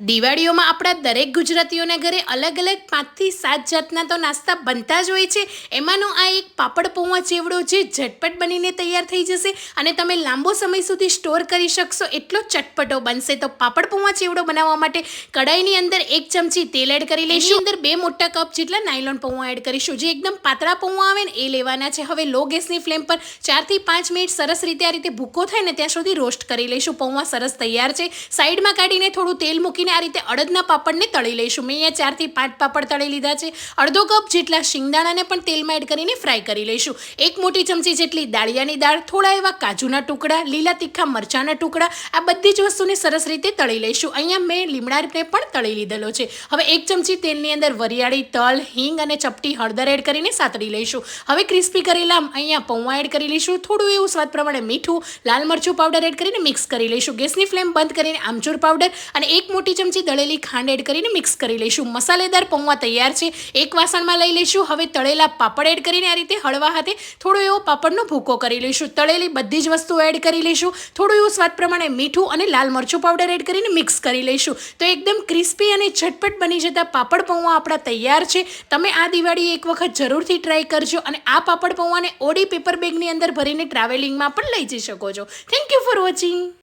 દિવાળીઓમાં આપણા દરેક ગુજરાતીઓના ઘરે અલગ અલગ પાંચથી સાત જાતના તો નાસ્તા બનતા જ હોય છે. એમાંનો આ એક પાપડ પૌવા ચેવડો જે ઝટપટ બનીને તૈયાર થઈ જશે અને તમે લાંબો સમય સુધી સ્ટોર કરી શકશો. એટલો ચટપટો બનશે. તો પાપડ પૌવા ચેવડો બનાવવા માટે કડાઈની અંદર એક ચમચી તેલ એડ કરી લઈશું. અંદર બે મોટા કપ જેટલા નાયલોન પૌવા એડ કરીશું. જે એકદમ પાતળા પૌવા આવે ને એ લેવાના છે. હવે લો ગેસની ફ્લેમ પર ચારથી પાંચ મિનિટ સરસ રીતે આ રીતે ભૂકો થાય ને ત્યાં સુધી રોસ્ટ કરી લઈશું. પૌવા સરસ તૈયાર છે. સાઈડમાં કાઢીને થોડું તેલ મૂકીને આ રીતે અડદના પાપડને તળી લઈશું. મેં અહીંયા ચારથી પાંચ પાપડ તળી લીધા છે. અડધો કપ જેટલા શિંગદાણાને પણ તેલમાં એડ કરીને ફ્રાય કરી લઈશું. એક મોટી ચમચી જેટલી દાળિયાની દાળ, થોડા એવા કાજુના ટુકડા, લીલા તીખા મરચાંના ટુકડા, આ બધી જ વસ્તુને સરસ રીતે તળી લઈશું. અહીંયા મેં લીમડાને પણ તળી લીધેલો છે. હવે એક ચમચી તેલની અંદર વરિયાળી તલ, હિંગ અને ચપટી હળદર એડ કરીને સાતળી લઈશું. હવે ક્રિસ્પી કરેલા અહીંયા પૌવા એડ કરી લઈશું. થોડું એવું સ્વાદ પ્રમાણે મીઠું, લાલ મરચું પાવડર એડ કરીને મિક્સ કરી લઈશું. ગેસની ફ્લેમ બંધ કરીને આમચૂર પાવડર અને એક મોટી ચમચી દળેલી ખાંડ એડ કરીને મિક્સ કરી લઈશું. મસાલેદાર પૌવા તૈયાર છે. એક વાસણમાં લઈ લઈશું. હવે તળેલા પાપડ એડ કરીને આ રીતે હળવા હાથે થોડો એવો પાપડનો ભૂકો કરી લઈશું. તળેલી બધી જ વસ્તુઓ એડ કરી લઈશું. થોડું એવું સ્વાદ પ્રમાણે મીઠું અને લાલ મરચું પાવડર એડ કરીને મિક્સ કરી લઈશું. તો એકદમ ક્રિસ્પી અને ઝટપટ બની જતા પાપડ પૌવા આપણા તૈયાર છે. તમે આ દિવાળી એક વખત જરૂરથી ટ્રાય કરજો અને આ પાપડ પૌવાને ઓડી પેપર બેગની અંદર ભરીને ટ્રાવેલિંગમાં પણ લઈ જઈ શકો છો. Thank you for watching